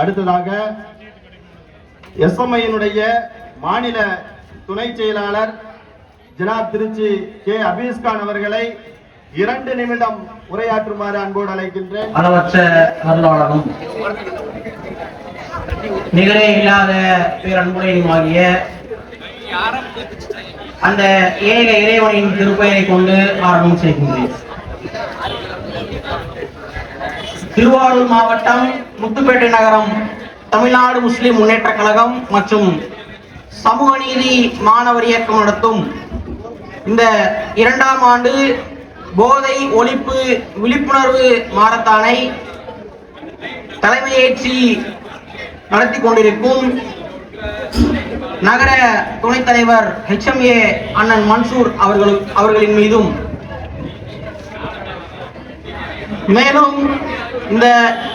அடுத்ததாக எஸ்எம்ஐயினுடைய மாநில துணை செயலாளர் ஜனாப் திருச்சி கே. அபீஸ்கான் அவர்களை இரண்டு நிமிடம் உரையாற்றுமாறு அன்போடு அழைக்கின்றேன். அளவற்ற அருளாளனும் நிகழே இல்லாத பேரன்புடையும் ஆகிய அந்த ஏக இறைவனின் திருப்பெயரை கொண்டு ஆரம்பம் செய்கின்றேன். திருவாரூர் மாவட்டம் முத்துப்பேட்டை நகரம் தமிழ்நாடு முஸ்லிம் முன்னேற்ற கழகம் மற்றும் சமூக நீதி மாணவர் இயக்கம் நடத்தும். இந்த இரண்டாம் ஆண்டு போதை ஒழிப்பு விழிப்புணர்வு மாரத்தானை தலைமையேற்றி நடத்தி கொண்டிருக்கும் நகர துணைத் தலைவர் ஹெச்எம்ஏ அண்ணன் மன்சூர் அவர்கள் அவர்களின் மீதும் மேலும் இந்த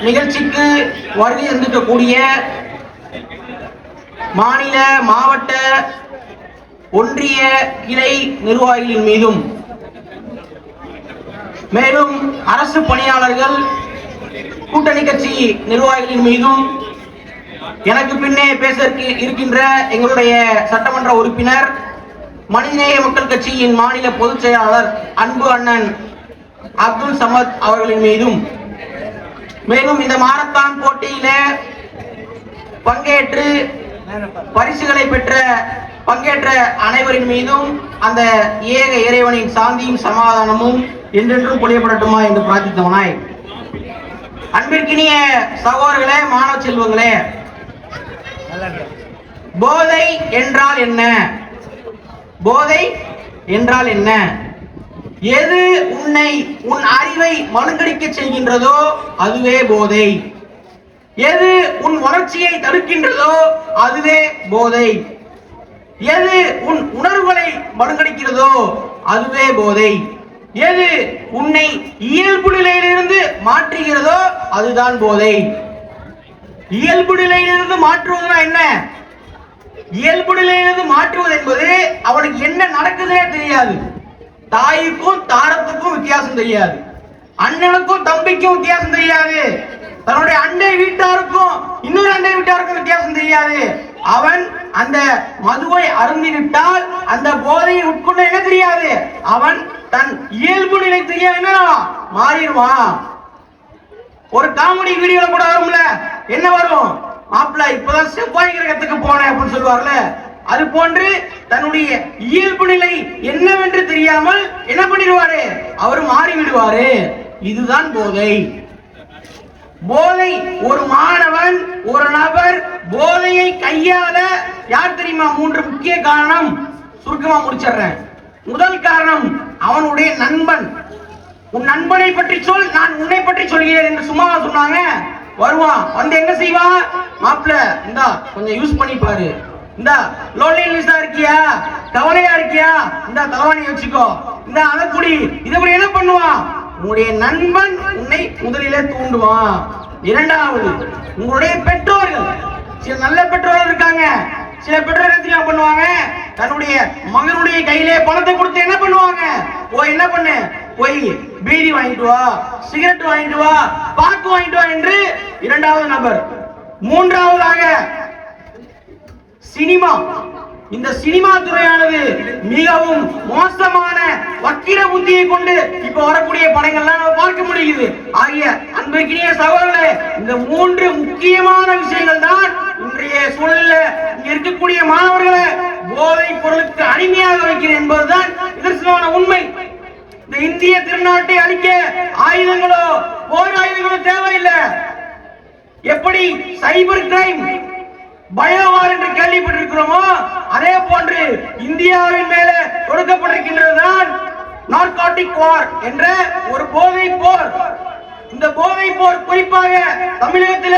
நிகழ்ச்சிக்கு வருகை இருந்திருக்கக்கூடிய மாநில மாவட்ட ஒன்றிய கிளை நிர்வாகிகளின் மீதும் மேலும் அரசு பணியாளர்கள் கூட்டணி கட்சி நிர்வாகிகளின் மீதும் எனக்கு பின்னே பேச இருக்கின்ற எங்களுடைய சட்டமன்ற உறுப்பினர் மனிதநேய மக்கள் கட்சியின் மாநில பொதுச் செயலாளர் அன்பு அண்ணன் அப்துல் சமத் அவர்களின் மீதும். மேலும் இந்த மாரத்தான் போட்டியில பங்கேற்று பரிசுகளை பெற்ற பங்கேற்ற அனைவரின் மீதும் அந்த ஏக இறைவனின் சாந்தியும் சமாதானமும் என்றென்றும் பொழியப்படட்டுமா என்று பிரார்த்தித்தவனாய் அன்பிற்கினிய சகோதரர்களே மாணவ செல்வங்களே போதை என்றால் என்ன? போதை என்றால் என்ன? எது உன்னை உன் அறிவை மழுங்கடிக்க செய்கின்றதோ அதுவே போதை. எது உன் வளர்ச்சியை தடுக்கின்றதோ அதுவே போதை. எது உன் உணர்வுகளை மழுங்கடிக்கிறதோ அதுவே போதை. எது உன்னை இயல்பு நிலையிலிருந்து மாற்றுகிறதோ அதுதான் போதை. இயல்பு நிலையிலிருந்து மாற்றுவதுனா என்ன? இயல்பு நிலையிலிருந்து மாற்றுவது என்பது அவனுக்கு என்ன நடக்குதுன்னே தெரியாது. தாய்க்கும் தாரத்துக்கும் வித்தியாசம் தெரியாது. அண்ணனுக்கும் தம்பிக்கும் வித்தியாசம் தெரியாது. தன்னுடைய அண்டை வீட்டாருக்கும் இன்னொரு அண்டை வீட்டாருக்கும் வித்தியாசம் தெரியாது. அவன் அந்த மதுவை அருந்திவிட்டால் அந்த போதையை உட்கொண்ட என்ன தெரியாது? அவன் தன் இயல்பு நிலை தெரியாது. என்ன மாறிடுவான் ஒரு காமெடி வீடியோல கூட வரும்ல. என்ன வரும்? மாப்பிள்ள இப்பதான் செவ்வாய் கிரகத்துக்கு போனேன் அப்படின்னு சொல்லுவார்ல. அது போன்று தன்னுடைய இயல்பு நிலை என்னவென்று தெரியாமல் என்ன பண்ணிடுவாரு? அவர் மாறிவிடுவாரு. இதுதான் போதை. போதை ஒரு மாணவன் ஒரு நபர் போதையை கையாள யார் தெரியுமா மூன்று முக்கிய காரணம்? சுருக்கமா முடிச்சிடுறேன். முதல் காரணம் அவனுடைய நண்பன். உன் நண்பனை பற்றி சொல் நான் உன்னை பற்றி சொல்கிறேன் என்று சும்மாவா சொன்னாங்க. வருவான். வந்து என்ன செய்வான்? மாப்பிள இந்தா கொஞ்சம் யூஸ் பண்ணி பாரு இந்தா லோன்லினஸா இருக்கியா? கவலையா இருக்கியா? இந்த தலைவாணி வச்சுக்கோ. இந்த அழக்குடி இது இதை என்ன பண்ணுவான்? உன்னுடைய நண்பன் உன்னை முதலிலே தூண்டுவான். இரண்டாவது உங்களுடைய பெற்றோர்கள். சில நல்ல பெற்றோர்கள் இருக்காங்க. சில பெற்றோர் என்ன தெரியுமா பண்ணுவாங்க? தன்னுடைய மகனுடைய கையிலே பணத்தை கொடுத்து என்ன பண்ணுவாங்க? போய் என்ன பண்ணு? போய் பீடி வாங்கிட்டு வா சிகரெட் வாங்கிட்டு வா பாக்கு வாங்கிட்டு வா என்று இரண்டாவது நபர். மூன்றாவதாக சினிமா. இந்த சினிமா துறையானது மிகவும் மோசமான வக்கீர புத்தியை கொண்டு இப்ப வரக்கூடிய படங்கள்லாம் நம்ம பார்க்க முடியுது. ஆகிய அன்பிற்கினிய சகோதரர்களே இந்த மூன்று முக்கியமான விஷயங்கள் தான் இன்றைய சூழல்ல இருக்கக்கூடிய மாணவர்களை போதைப் பொருளுக்கு அடிமையாக வைக்கிறது என்பதுதான் நிதர்சனமான உண்மை. இந்த இந்திய திருநாட்டை அழிக்க ஆயுதங்களோ போர் ஆயுதங்களோ தேவையில்லை. எப்படி சைபர் கிரைம் பயோவார் என்று கேள்விப்பட்டிருக்கிறோமோ அதே போன்று இந்தியாவின் மேல கொடுக்கப்பட்டிருக்கின்றதுதான் நார்காட்டிக் வார் என்ற ஒரு போதை போர். இந்த போதை போர் குறிப்பாக தமிழகத்தில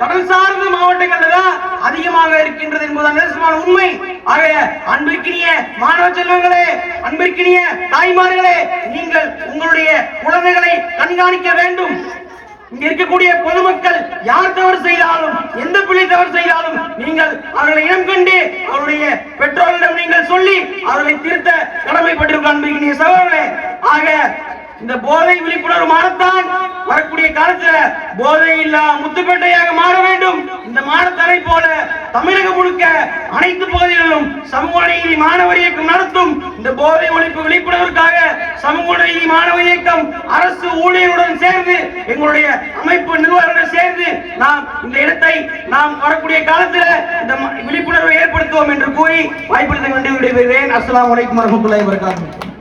கடல் சார்ந்த மாவட்டங்கள்ல தான் அதிகமாக இருக்கின்றது என்பதுதான் நிதர்சனமான உண்மை. ஆக அன்பிற்கினிய மாணவ செல்வங்களே அன்பிற்கினிய தாய்மார்களே நீங்கள் உங்களுடைய குழந்தைகளை கண்காணிக்க வேண்டும். இங்க இருக்கக்கூடிய பொதுமக்கள் யார் தவறு செய்தாலும் எந்த பிள்ளை தவறு செய்தாலும் நீங்கள் அவர்களை இனம் கண்டு அவருடைய பெற்றோர்களிடம் நீங்கள் சொல்லி அவர்களை திருத்த கடமைப்பட்டிருக்க அன்பிற்கினிய சகோதரர்களே. ஆக இந்த போதை விழிப்புணர்வு மாறத்தான் வரக்கூடிய காலத்துல போதை இல்லா முத்துப்பேட்டையாக மாற வேண்டும். இந்த மானத்தளை போல தமிழகம் முழுக்க அனைத்து பகுதிகளிலும் சமூக நீதி மாணவர் இயக்கம் நடத்தும். இந்த போதை ஒழிப்பு விழிப்புணர்வுக்காக சமூக நீதி மாணவர் இயக்கம் அரசு ஊழியருடன் சேர்ந்து எங்களுடைய அமைப்பு நிர்வாகத்துடன் சேர்ந்து நாம் இந்த இடத்தை நாம் வரக்கூடிய காலத்தில் இந்த விழிப்புணர்வை ஏற்படுத்துவோம் என்று கூறி வாய்ப்பளித்த வேண்டிய விடைபெறுகிறேன் அஸ்லாம் அலைக்கும் வரமத்துல்லாஹி வபரகாத்துஹு.